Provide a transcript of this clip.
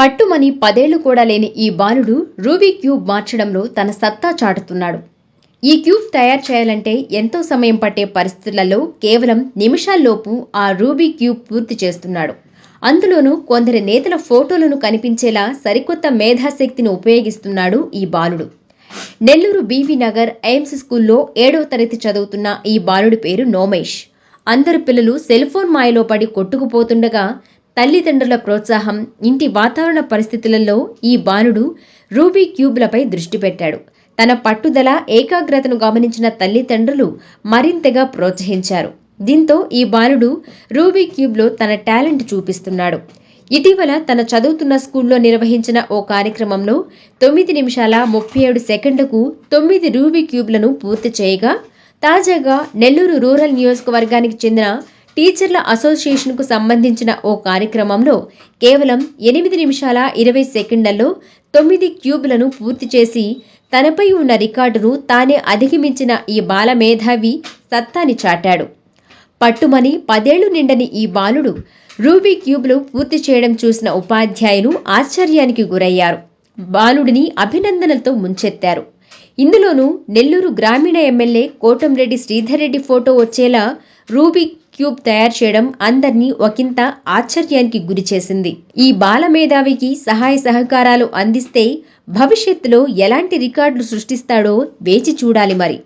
పట్టుమని పదేళ్ళు కూడా లేని ఈ బాలుడు రూబీ క్యూబ్ మార్చడంలో తన సత్తా చాటుతున్నాడు. ఈ క్యూబ్ తయారు చేయాలంటే ఎంతో సమయం పట్టే పరిస్థితులలో కేవలం నిమిషాల్లోపు ఆ రూబీ క్యూబ్ పూర్తి చేస్తున్నాడు. అందులోనూ కొందరి నేతల ఫోటోలను కనిపించేలా సరికొత్త మేధాశక్తిని ఉపయోగిస్తున్నాడు ఈ బాలుడు. నెల్లూరు బీవీ నగర్ ఎయిమ్స్ స్కూల్లో ఏడవ తరగతి చదువుతున్న ఈ బాలుడి పేరు నోమేష్. అందరు పిల్లలు సెల్ ఫోన్ మాయలో పడి కొట్టుకుపోతుండగా తల్లిదండ్రుల ప్రోత్సాహం ఇంటి వాతావరణ పరిస్థితులలో ఈ బాలుడు రూబీ క్యూబ్లపై దృష్టి పెట్టాడు. తన పట్టుదల ఏకాగ్రతను గమనించిన తల్లిదండ్రులు మరింతగా ప్రోత్సహించారు. దీంతో ఈ బాలుడు రూబీ క్యూబ్లో తన టాలెంట్ చూపిస్తున్నాడు. ఇటీవల తన చదువుతున్న స్కూల్లో నిర్వహించిన ఓ కార్యక్రమంలో తొమ్మిది నిమిషాల ముప్పై ఏడు సెకండ్లకు తొమ్మిది రూబీ క్యూబ్లను పూర్తి చేయగా తాజాగా నెల్లూరు రూరల్ నియోజకవర్గానికి చెందిన టీచర్ల అసోసియేషన్కు సంబంధించిన ఓ కార్యక్రమంలో కేవలం ఎనిమిది నిమిషాల ఇరవై సెకండ్లలో తొమ్మిది క్యూబ్లను పూర్తి చేసి తనపై ఉన్న రికార్డును తానే అధిగమించిన ఈ బాల మేధావి సత్తాని చాటాడు. పట్టుమని పదేళ్ళు నిండని ఈ బాలుడు రూబీ క్యూబ్లు పూర్తి చేయడం చూసిన ఉపాధ్యాయులు ఆశ్చర్యానికి గురయ్యారు. బాలుడిని అభినందనలతో ముంచెత్తారు. ఇందులోనూ నెల్లూరు గ్రామీణ ఎమ్మెల్యే కోటంరెడ్డి శ్రీధర్రెడ్డి ఫోటో వచ్చేలా రూబీ క్యూబ్ తయారు చేయడం అందరినీ ఒకంత ఆశ్చర్యానికి గురిచేసింది ఈ బాల మేధావికి సహాయ సహకారాలు అందిస్తే భవిష్యత్తులో ఎలాంటి రికార్డులు సృష్టిస్తాడో వేచి చూడాలి మరి.